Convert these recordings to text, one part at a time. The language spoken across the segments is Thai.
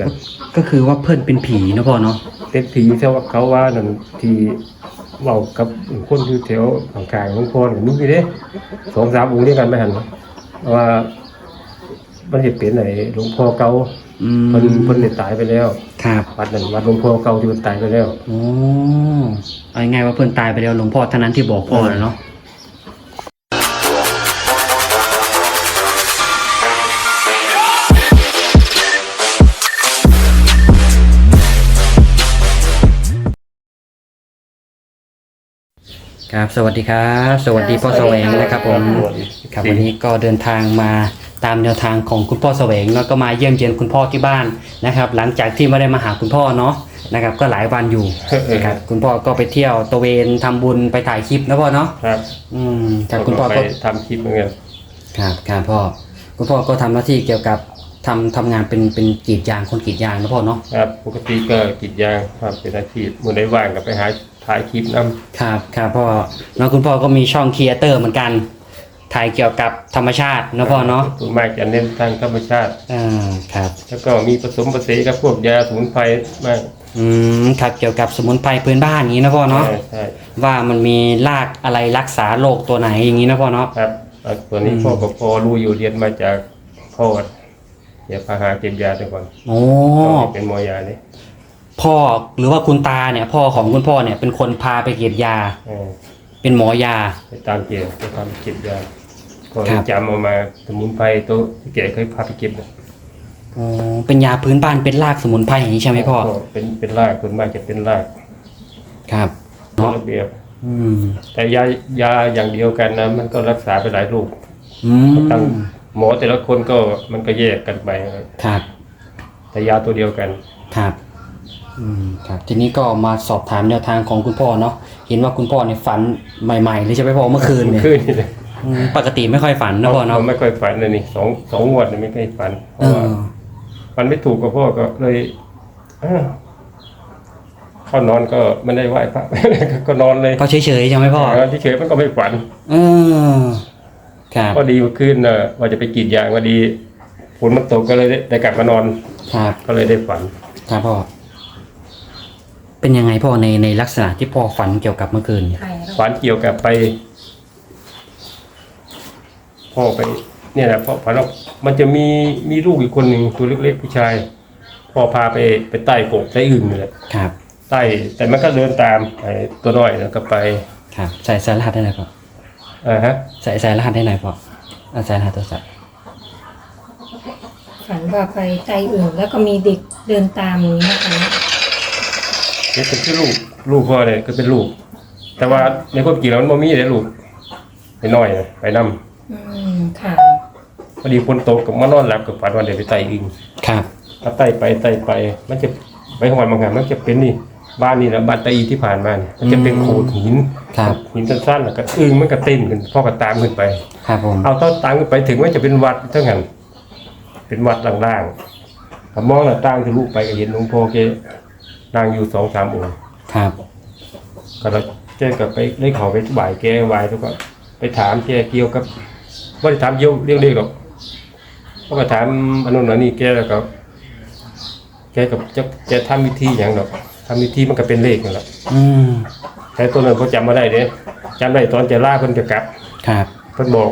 กันก็คือว่าเพื่อนเป็นผีนะพ่อเนาะเป็นผีเท่าว่าเขาว่านั่นที่เว้ากับคนอยู่แถวข้างๆหลวงพ่อนี่มีอยู่เด้สองสามองค์ด้วยกันไม่หันว่ามันสิเป็นไหนหลวงพ่อเก่าอืมเพิ่นเพิ่นได้ตายไปแล้ว ครับวัดนั้นวัดหลวงพ่อเก่าที่มันตายไปแล้ว โอ้เอาง่ายๆว่าเพื่อนตายไปแล้วหลวงพ่อเท่านั้นที่บอกพ่อนะเนาะ ครับ สวัสดีครับ สวัสดีพ่อแสวงนะครับผม ครับวันนี้ก็เดินทางมาตามแนวทางของคุณพ่อแสวงแล้วก็มาเยี่ยมเยียนคุณพ่อที่บ้านนะครับ หลังจากที่ไม่ได้มาหาคุณพ่อเนาะนะครับ ก็หลายวันอยู่นะครับคุณพ่อก็ไปเที่ยวตระเวนทำบุญไปถ่ายคลิปนะพ่อเนาะครับ อืมครับคุณพ่อไปก็ทำคลิปเหมือนกันครับครับพ่อคุณพ่อก็ทำหน้าที่เกี่ยวกับทำทำงานเป็นเป็นกรีดยางคนกรีดยางนะพ่อเนาะครับปกติก็กรีดยางครับเป็นอาชีพมื้อใดว่างก็ไปหา ถ่ายคลิปนํครับครับพ่อแล้วคุณพ่อก็มีช่องครีเอเตอร์เหมือนกันถ่ายเกี่ยวกับธรรมชาตินะพ่อเนาะส่วนมากจะเน้นทางธรรมชาติอ่าครับ แล้วก็มีผสมผสานกับพวกยาสมุนไพรมากอืมครับเกี่ยวกับสมุนไพรพื้นบ้านอย่างนี้นะพ่อเนาะใช่ใช่ว่ามันมีรากอะไรรักษาโรคตัวไหนอย่างนี้นะพ่อเนาะครับอะตัวนี้อืมพ่อก็พอรู้อยู่เรียนมาจากพ่อเดี๋ยวพาหาเก็บยาไปก่อนโอ้พ่อเป็นหมอยาเนี่ย พ่อหรือว่าคุณตาเนี่ย พ่อของคุณพ่อเนี่ยเป็นคนพาไปเก็บยา เออเป็นหมอยา ไปตามเกี่ยวไปทำเก็บยาก็ครับ จำเอามาสมุนไพรตัวที่แกเคยพาไปเก็บนะอ๋อเป็นยาพื้นบ้านเป็นรากสมุนไพรอย่างนี้ใช่ไหมพ่อก็เป็นเป็นรากส่วนมากจะเป็นรากครับเนาะเนาะระเบียบอืมแต่ยายาอย่างเดียวกันนะมันก็รักษาไปหลายโรคอืมตั้งหมอแต่ละคนก็มันก็แยกกันไปครับ แต่ยาตัวเดียวกัน ครับ อืมครับทีนี้ก็มาสอบถามแนวทางของคุณพ่อเนาะเห็นว่าคุณพ่อเนี่ยฝันใหม่ๆเลยใช่ไหมพ่อเมื่อคืนเนี่ยคืนนี่เลยอืมปกติไม่ค่อยฝันนะพ่อเนาะไม่ค่อยฝันเลยนี่สองสองงวดนี่ไม่ค่อยฝันเพเอราะว่าอมันไม่ถูกกับพ่อก็เลยเอ้าเข้านอนก็ไม่ได้ไหว้พระ ก็นอนเลยก็เฉยๆใช่ไหมพ่อ นอนเฉยๆมันก็ไม่ฝัน เออครับพอดีเมื่อคืนน่ะว่าจะไปกรีดยางพอดีฝนมันตกก็เลยได้ได้กลับมานอน ครับก็เลยได้ฝันครับพ่อ เป็นยังไงพ่อในในลักษณะที่พ่อฝันเกี่ยวกับเมื่อคืนเนี่ย ฝันเกี่ยวกับไป พ่อไป เนี่ยแหละพ่อฝันว่ามันจะมีมีลูกอีกคนหนึ่งตัวเล็กๆผู้ชาย พ่อพาไปไปใต้กกใต้อื่นนี่แหละครับ ใต้แต่มันก็เดินตามไอ้ตัวน้อยแล้วก็ไปครับใส่สายรหัสได้ไหนพ่ออ่าฮะใส่สายรหัสได้ไหนพ่อเอาสายรหัสโทรศัพท์ฝันว่าไปไตอื่นแล้วก็มีเด็กเดินตามอย่างนี้นะคะ นี่เป็นชื่อลูกลูกพ่อเนี่ยก็เป็นลูก แต่ว่าในความจริงแล้วมันบ่มีเลยลูกไปน้อยน่ะไปนํอืมค่ะ พอดีฝนตกกับมานอนหลับกับฝันวันเดียวไปไต่อึงครับ ถ้าไต่ไปไต่ไป มันจะไปของวันบางงานมันจะเป็นนี่ บ้านนี่นะบ้านตะอีที่ผ่านมาเนี่ยมันจะเป็นโขดหินครับ หินสั้นๆแล้วก็อึงมันก็เต้นขึ้นพ่อก็ตามขึ้นไป ครับผมเอาต้นตามขึ้นไปถึงว่าจะเป็นวัดเท่านั้นเป็นวัดล่างๆถ้ามองหน้าต่างทะลุไปก็เห็นหลวงพ่อแก นั่งอยู่สองสามองค์ครับก็เราแกก็ไปได้เขาไปบ่ายแกไหวายแล้วก็ไปถามแกเกี่ยวกับว่าได้ถามเยี่ยวเรื่องเล็กหรอกก็มาถามอนนุนอันนี้แกแล้วก็แกกับจะจะทำวิธีอย่างหรอกทำวิธีมันก็เป็นเลขนั่นแหละอืมแต่ตัวนั้นเขาจำมาได้เด้จำได้ตอนจะล่าเพิ่นจะกลับครับเพิ่นบอก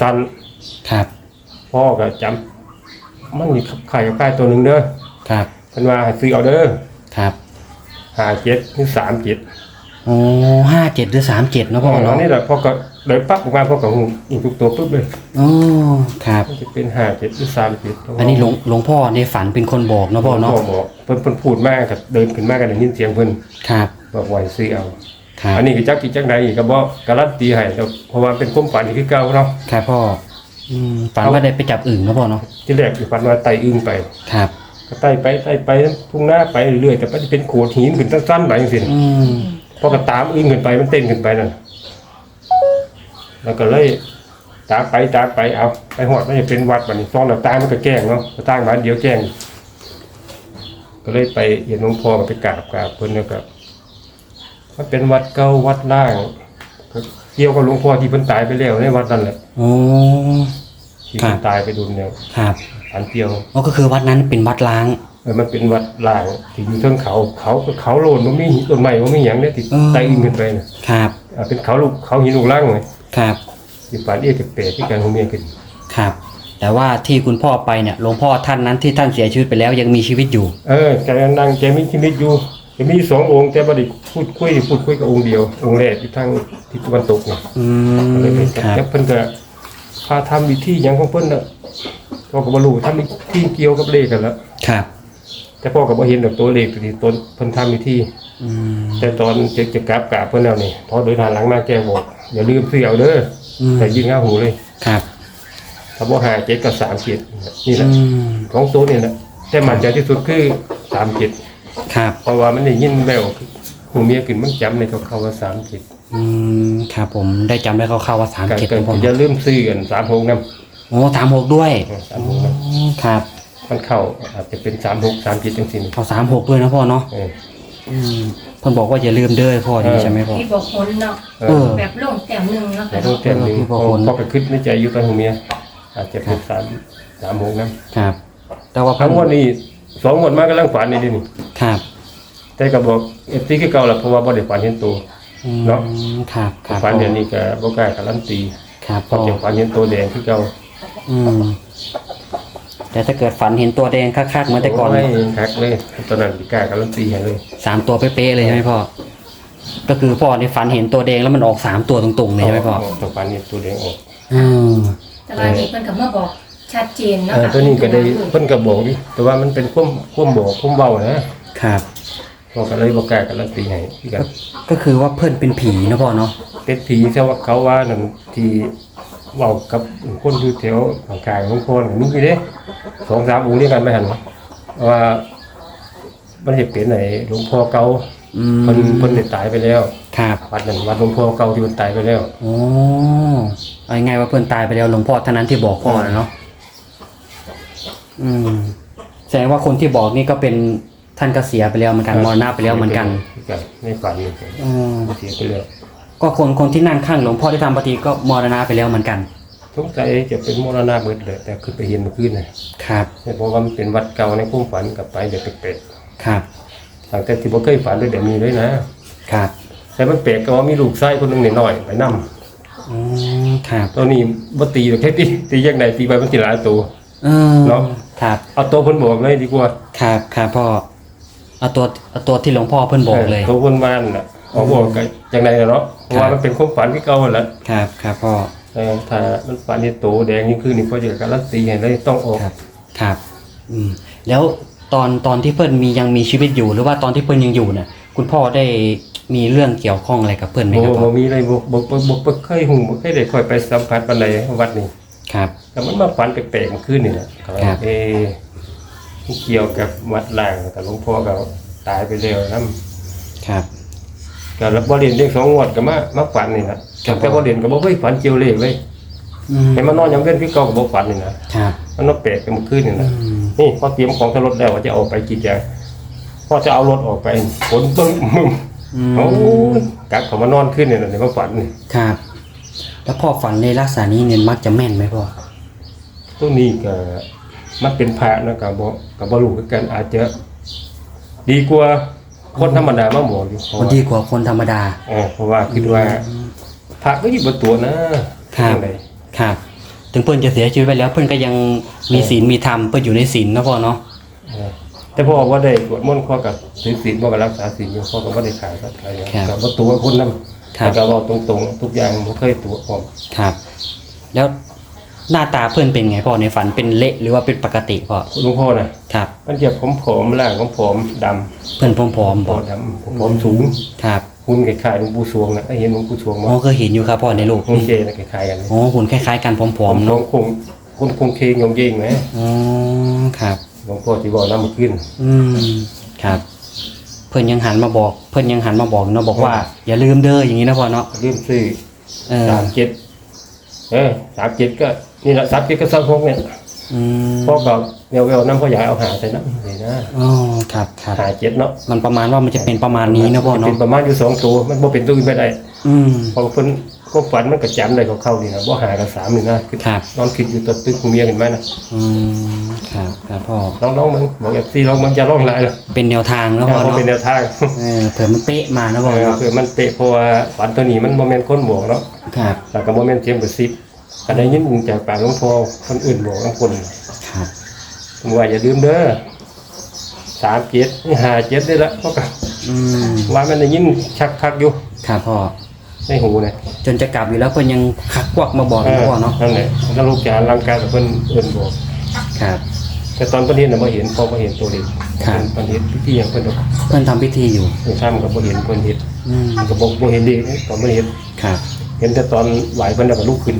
สั้นครับๆพ่อก็จำมันมีขายกับขายตัวหนึ่งเด้อครับ เพิ่นว่าให้ซื้อเอาเด้อครับห้าเจ็ดถึงสามเจ็ดโอ้ห้าเจ็ดหรือสามเจ็ดนะพ่ออ๋อเนาะนี่แหละพ่อก็เลยปั๊บออกมาพ่อก็หูอีกทุกตัวปุ๊บเลยโอ้ครับมันจะเป็นห้าเจ็ดหรือสามเจ็ดอันนี้หลวงหลวงพ่อในฝันเป็นคนบอกนะพ่อเนาะพ่อบอกเพิ่นเพิ่นพูดมากกับเดินขึ้นมากันได้ยินเสียงเพิ่นครับบอกไว้ซื้อเอาครับอันนี้ก็จักกี่จักใดอีกก็บ่การันตีให้แต่เพราะว่าเป็นความฝันที่คือเก่าเนาะครับพ่ออืมฝันว่าได้ไปจับอึ่งนะพ่อเนาะที่แรกฝันว่าไต่อึ้งไปครับ ก็ไต่ไปไต่ไปทุ่งหน้าไปเรื่อยๆแต่มันจะเป็นโขดหินขึ้นสั้นๆไปจังซี่อืมพอก็ตามอึ้งขึ้นไปมันเต้นขึ้นไปนั่นแล้วก็เลยตามไปตามไปเอาไปหอดมันจะเป็นวัดบัดนี้ซองหน้าต่างมันก็แกล้งเนาะหน้าต่างบ้านเดียวแกล้งก็เลยไปเห็นหลวงพ่อก็ไปกราบกราบเพิ่นแล้วก็มันเป็นวัดเก่าวัดล่างก็เกี่ยวกับหลวงพ่อที่เพิ่นตายไปแล้วในวัดนั่นแหละโอ้ที่เพิ่นตายไปดุลเนี่ยครับ ฝันเดียวอ๋อก็คือวัดนั้นเป็นวัดล้างเออมันเป็นวัดล่างที่อยู่เทิงเขาเขาก็เขาโลนมันมีต้นไม้มันมีหยังเนี่ยติดอืมไต่อินขึ้นไปน่ะครับ อ่าเป็นเขาลูกเขาหินลูกล่างเลยครับอยู่ป่านเอกเปรตที่การของเมียขึ้นครับ แต่ว่าที่คุณพ่อไปเนี่ยหลวงพ่อท่านนั้นที่ท่านเสียชีวิตไปแล้วยังมีชีวิตอยู่ เออแกนั่งแกมีชีวิตอยู่แกมีสององค์แต่บ่ได้พูดคุยพูดคุยกับองค์เดียว องค์แรกอยู่ทางทิศตะวันตกเนี่ยอืก็เลยมไปครับจับเพิ่นก็พาทำวิธีหยังของเพิ่นน่ะ พ่อก็บ่รู้ทำวิธีเกี่ยวกับเลขกันแล้วครับ แต่พ่อก็บ่เห็นดอกตัวเลขที่ต้นเพิ่นทำวิธีอืม แต่ตอนจะจะกลับกราบเพิ่นแล้วนี่พอเดินทางหลังมาแกบอกอย่าลืมซื้อเอาเด้ออืมแต่ยิงข้าหูเลยครับถ้าบ่หาเจ็ดก็สามเจ็ดนี่แหอืละมของตัวนี่แหละแต่มันใจที่สุดคือสามเจ็ดครับเพราะว่ามันได้ยินแววหูเมียขึ้นมันจำในเขาๆว่าสามเจ็ดอืมครับผมได้จำได้คร่าวๆว่าสามการเจ็ดเกิดพ่ออย่าลืมซื้อกันสามหกนำ โอ้สามหกด้วยสามหกนอืมครับำมันเข้าอาจจะเป็นสามหกสามเจ็ดจังสิเอาสามหกด้วยนะพ่อเนาะเอออืมเพิ่นบอกว่าอย่าลืมเด้อพ่อนี่เออใช่ไหมพ่อ ที่บอกคนเนาะเอเออ อแบบลงแต้มหนึ่งเนาะแต่ต้องเต็มหนึ่งเออพอพอคนพอไปคิดในใจอยู่ตอนหูเมียอาจจะเป็นสามสามหกนำครับ แต่ว่าทั้เพิ่งนวันนี้สองวันมากำลังฝันนี่ดินี่ครับแต่ก็บอกเอฟซีคือเก่าละเพราะว่าบ่ได้ฝันเห็นตัว อืมเนาะ ครับครับฝันพ่อเดี๋ยวนี้ก็บ่กล้าการันตีครับเพพ่อราะจะฝันเห็นตัวแดงคือเก่า อืม แต่ถ้าเกิดฝันเห็นตัวแดงคักๆเหมือนแต่ก่อน ไม่คักเลยตอนนั้นสิกล้าการันตีให้เลยสามตัวเป๊ะๆเลยใช่ไหมพ่อ ก็คือพ่อในฝันเห็นตัวแดงแล้วมันออกสามตัวตรงๆเลยใช่ไหมพ่อต้องฝันเห็นตัวแดงออกอืมแต่ว่านี่เพิ่นก็มาบอกชัดเจนเนาะเออตัวนี้ก็ได้เพิ่นก็บอกดิแต่ว่ามันเป็นความความบอกความเว้านะครับพอก็เลยบ่กล้าการันตีให้คือกันก็คือว่าเพื่อนเป็นผีนะพ่อเนาะ เป็นผีแต่ว่าเขาว่านั่นที่ เว้ากับคนอยู่แถวข้างกายของคนมีอยู่เด้สองสามองค์เรียกกันไม่หันว่ามันจะเป็นไหนหลวงพ่อเก่าอืมเพิ่นเพิ่นได้ตายไปแล้ว ครับวัดนั้นวัดหลวงพ่อเก่าที่มันตายไปแล้ว โอ้เอาง่ายๆว่าเพื่อนตายไปแล้วหลวงพ่อท่านนั้นที่บอกพ่อนะเนาะอืมแสดงว่าคนที่บอกนี่ก็เป็นท่านก็เสียไปแล้วเหมือนกันมรณะไปแล้วเหมือนกันกันในฝันนี่อืมเสียไปแล้ว ก็คนคนที่นั่งข้างหลวงพ่อที่ทำปฏิก็มรณะไปแล้วเหมือนกันสงสัยจะเป็นมรณะเบิดเลยแต่คือไปเห็นเมื่อคืนน่ะครับเพราะว่ามันเป็นวัดเก่าในความฝันกลับไปเดี๋ยวแปลกครับๆหลังจากที่บ่เคยฝันเลยเดี๋ยวมีเลยนะครับแต่มันแปลกก็ว่ามีลูกชายคนหนึงน้อยๆไปนำอืมครับตัวนี้บ่ตีหรอกแค่ตีตีจังไดตีไปมันสิหลายตัวเออเนาะครับเอาตัวเพิ่นบอกเลยดีกว่าครับครับพ่อเอาตัวเอาตัวที่หลวงพ่อเพิ่นบอกเลยตัวเพิ่นว่านั่นน่ะเขาบอกก็จังไดล่ะเนาะ เพราะว่ามันเป็นความฝันที่เก่าหั่นแหละครับครับพ่อเออถ้ามันฝันนี่โตแดงนี่คือนี่ก็จะการันตีให้เลยต้องออกครับครับอืมแล้วตอนตอนที่เพื่อนมียังมีชีวิตอยู่หรือว่าตอนที่เพื่อนยังอยู่เนี่ยคุณพ่อได้มีเรื่องเกี่ยวข้องอะไรกับเพื่อนไหมบ่ครับพ่บ่อมีเลยบ่บ่บ่บ่บ่เคยหูบ่เคยได้ค่อยไปสัมผัสปานใดวัดนี้ครับแต่มันมาฝันแปลกๆเมื่อคืนนี่แหละครับครับเอะมันเกี่ยวกับวัดล่างแต่หลวงพ่อก็ตายไปแล้วนำครับ ก็รับบ่เรียนเลขสองงวดก็มามาฝันนี่ล่ะครับแต่บ่เรียนก็บ่เคยฝันเกี่ยวเลขเลยอืมให้มานอนยามเว้นพี่เก่าก็บ่ฝันนี่นะครับ มันมาแปลกกันเมื่อคืนนี่อืนะมนี่พอเตรียมของทางรถแล้วว่าจะออกไปกี่แจงพอจะเอารถออกไปฝนบึ้งมึงอืมโอ้ยกลับเขามานอนขึ้นเนี่ยในมาฝันนี่ครับ แล้วพ่อฝันในลักษณะนี้เนี่ยมักจะแม่นไหมพ่อตัวนี้ก็มันเป็นพระนะกับ่กับ่รู้คือกันอาจจะ ดีกว่า คนธรรมดามาบอกอยู่เพราะคนว่าดีกว่าคนธรรมดา เออเพราะว่าคิดว่าพระก็อยู่บนตัวนะครับ จังใดครับ ถึงเพื่อนจะเสียชีวิตไปแล้วเพื่อนก็ยังมีศีลมีธรรมเพื่อนอยู่ในศีลนะพ่อเนาะเออแต่พ่อว่าได้สวดมนต์ข้อกับถือศีลบ่กับรักษาศีลอยู่พ่อก็บ่ได้ขายสักอะไรอย่างกับบ่ตัวคนนำครับแต่ก็เว้าตรงๆ ทุกอย่างบ่เคยตัวพร้อมครับ แล้ว หน้าตาเพื่อนเป็นไงพ่อในฝันเป็นเละหรือว่าเป็นปกติพ่อหลวงพ่อน่ะครับ มันจะผอมๆร่างผอมๆดำเพื่อนผอมๆผพ่ออมดำผอมสูงครับหุ่นคล้ายๆหลวงปู่สวงน่ะได้เห็นหลวงปู่สวงบ่อ๋อก็เห็นอยู่ครับพ่อในรูปหุ่นเจน่ะคล้ายๆกันเลยอ๋อหุ่นคล้ายๆกันผอมๆน้อเนาะงคงคนคงเคงยงเยงไหมอ๋อครับ หลวงพ่อที่บอกนำมาขึ้น อืมครับ เพื่อนยังหันมาบอก เพื่อนยังหันมาบอกเนาะบอกว่าอย่าลืมเด้ออย่างนี้นะพ่อเนาะเริ่มซื้อเออสามเจ็ดเออสามเจ็ดก็ นี่แหละสามเจ็ดก็สามหกเนี่ยอืมพ่อก็แววๆน้ำพ่ออยากเอาหาใส่น้ำเลยนะอ๋อครับครับหาเจ็ดเนาะมันประมาณว่ามันจะเป็นประมาณนี้นะพ่อเป็เนาะนประมาณอยู่สองตัวมันบ่เป็นตัวอื่นไม่ได้อืมพอเพิ่นก็ฝันมันก็จำได้ของเขานี่นะบ่หากับสามนี่นะคือครับนอนคิดอยู่ตัวตึกเมียกันไหมนะอืมครับครับพ่อลองลองมึงบอกเอฟซีลองมันจะร้องหลายหรอเป็นแนวทางแล้วพ่อมันเนาะเป็นแนวทางเออเผื่อมันเป๊ะมานะเอพ่ออเนาะคือมันเตะเพราะว่าฝันตัวนี้มันโมเมนต์คนบอกเนาะครับแล้วก็โมเมนต์เทียมกับซิป ก็ได้ยินจากปากหลวงพ่อคนอื่นบอกบางคนครับผมว่าอย่าลืมเด้อสามเจ็ดนี่ห้าเจ็ดได้ละเพราะก็อืมว่ามันได้ยินชักคักๆอยู่ครับพ่อ ในหูนะจนจะกลับอยู่แล้วเพิ่นยังคักควักมาบอกนะพ่อเนาะนั่นแหละแล้วลูกจานร่างกายกับเพิ่นเอื่นบอก ครับ แต่ตอนประเด็นน่ะมาเห็นพอมาเห็นตัวเด็กครับประเด็นพิธีอย่างเพิ่นดอกเพิ่นทำพิธีอยู่เพิ่นทำกับบ่เห็นเพิ่นเห็นอืมก็บอกบ่เห็นดีตอนบ่เห็นครับ เห็นแต่ตอนไหวเพิ่นแล้วก็ลุกขึ้น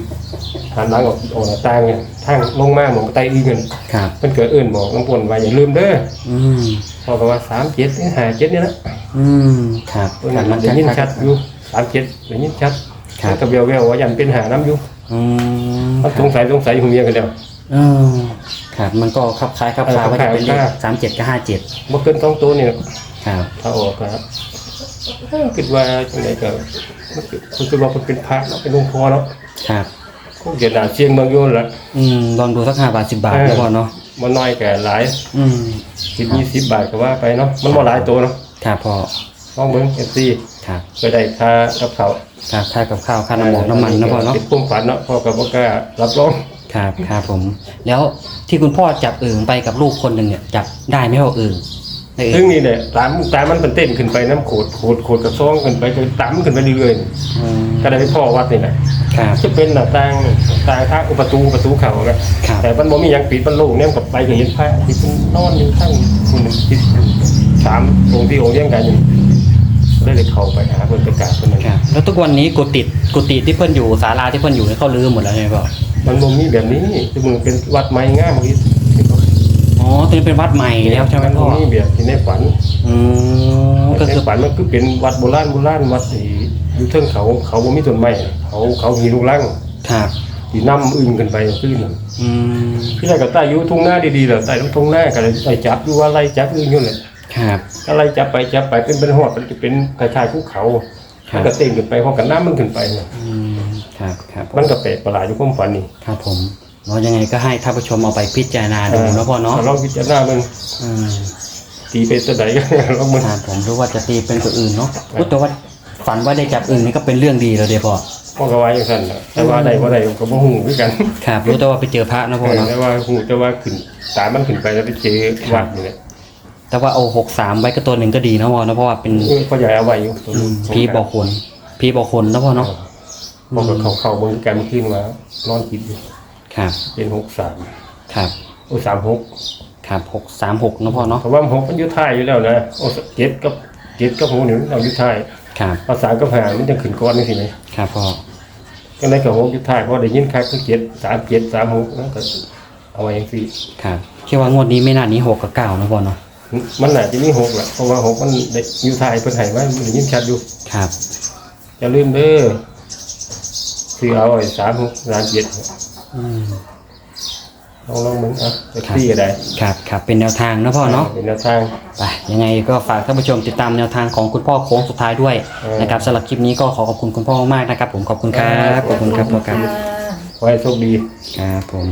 หันหลังออกออกหน้าต่างเนี่ยทางลงมาหมองใต้อีเงินครับเพิ่นเกิดเอื้นบอกน้ำปนว่าอย่าลืมเด้ออืม พอก็ว่า37นี่57นี่นะอืม ครับเพิ่นครับได้ยินชัดๆอยู่37ได้ยินชัดครับแล้วก็แววๆว่ายันเป็นหาน้ำอยู่อืมมันคสรับงสัยสงสัยหูเมียกันแล้ว เออครับ มันก็คลับคล้ายคลับคลาเออว่าจะเป็นเลขคลับคล้าย สามเจ็ดกับห้าเจ็ดบ่เกินสองตัวนี่ครับ ถ้าออกก็เอ้อคิดว่าจังไดก็ มันคือคือว่าเพิ่นเป็นพระเนาะเป็นหลวงพ่อเนาะครับ คงจะด่าเชียงเมืองโยนล่ะอืมลองดูสักห้าบาทสิบบาทเออแล้วพอเนาะบ่น้อยก็หลายอืมคิด20บาทก็ว่าไปเนาะมันบ่หลายตัวเนาะครับพอลองเบิ่ง FC ครับก็ได้ค่ากับเขาวครับค่ากับข้าวค่าน้ำมันน้ำมันนะพ่อเนาะเป็นพุ่มฝันเนาะพ่อกับพ่อกล้ารับรองครับครับผม แล้วที่คุณพ่อจับอึ่งไปกับลูกคนหนึ่งเนี่ยจับได้ไหมพ่ออึ่งได้ ซึ่อึ่งงนี่เนี่ยตามตามมันเป็นเต้นขึ้นไปน้ำโขดโขดโขดกับซองขึ้นไปจนตามมันขึ้นไปเรื่อยอืมๆก็ได้ไปพ่อวัดนี่แหละครับ จะเป็นหน้าต่างต่างทางประตูประตูเขาครับครับ แต่มันบ่มีหยังปิดมันโล่งเนี่ยกับไปก็เห็นพระที่เป็นนอนอยู่ทั้งคนหนึ่งทิศสามองค์ที่องค์เลี้ยงกันอยู่ได้เลยเข้าไปหาเพิ่นไปกราบเพิ่นนั่น ครับ แล้วทุกวันนี้กุฏิกุฏิที่เพิ่นอยู่ศาลาที่เพิ่นอยู่เนี่ยเขาลื้อหมดแล้วใช่ไหมพ่อมันบ่มีแบบนี้คือมึงเป็นวัดไม้งามอีก อ๋อตอนนี้เป็นวัดใหม่แล้วใช่ไหมมันพ่อบ่มีแบบที่ในฝันอืมก็ในคือฝันมันคือเป็นวัดโบราณโบราณวัดที่อยู่เทิงเขาเขาบ่มีต้นไม้เขาเขามีลูกรังครับที่นํอึ้งกันไปขึ้นนอืมพี่แรกก็ใต้อยู่ทุ่งนาดีๆแล้วใต้ทุ่งนาก็เลยไล่จับอยู่ว่าไล่จับอึ้งอยู่เลยครับก็ไล่จับไปจับไปเป็นเป็นหอดมันจะเป็นคล้ายๆภูเขาครับ มันก็เต้นขึ้นไปพอกันน้ำมันขึ้นไปเนี่ยอืมครับครับมันก็แปลกประหลาดอยู่ความฝันนี่ครับผม เนาะยังไงก็ให้ท่านผู้ชมเอาไปพิจารณาดูนะพ่อเนาะลองพิจารณามันอืมตีไปตัวไหนก็ลองมันครับผมรู้ว่าจะตีเป็นตัวอื่นเนาะพูดแต่ว่าฝันว่าได้จับอึ่งนี่ก็เป็นเรื่องดีแล้วเดี๋ยวพ่อพ่อก็ว่าอย่างนั้นน่ะแต่ว่าใดว่าใดก็บ่ฮู้คือกันครับรู้แต่ว่าไปเจอพระนะพ่อเนาะแต่ว่าฮู้แต่ว่าขึ้นตามมันขึ้นไปแล้วไปเจอวัดนี่แหละแต่ว่าเอาหกสามไว้ก็ตัวหนึ่งก็ดีนะพ่อเนาะเพราะว่าเป็นเออพ่อใหญ่เอาไว้อยู่ตัวอืนึมงผีบอกคนผีบอกคนนะพ่อเนาะพ่อก็เข้าเข้าเบิ่งกันขึ้นมานอนคิดอยู่ ครับเป็นหกสามครับโอ้สามหกครับหกสามหกนะพ่อเนาะเพราะว่าหกมันอยู่ท้ายอยู่แล้วนะโอ้เจ็ดกับเจ็ดกับหกนี่เราอยู่ท้ายครับภาษากับหามันจะขึ้นก่อนนี่สิไหมครับพ่อก็ในกับหกอยู่ท้ายเพราะได้ยินคักคือเจ็ดสามเจ็ดสามหกแล้วก็เอาไว้อย่างสี่ครับคิดว่างวดนี้ไม่น่าหนี้หกกับเก้านะพ่อเนาะมันน่าจะมีหกแหละเพราะว่าหกมันได้อยู่ท้ายเพิ่นให้ไว้มันได้ยินชัดอยู่ครับอย่าลืมเด้อซื้อเอาไอ้สามหกสามเจ็ดอืม ลองลองมึงอะจะซี่ก็ได้ครับครับเป็นแนวทางนะพ่อเนาะเป็นแนวทางไปยังไงก็ฝากท่านผู้ชมติดตามแนวทางของคุณพ่อโค้งสุดท้ายด้วยเออนะครับสำหรับคลิปนี้ก็ขอขอบคุณคุณพ่อมากๆนะครับ ผมขอบคุณครับขอบคุณครับพ่อครับค่ะขอให้โชคดีครับผม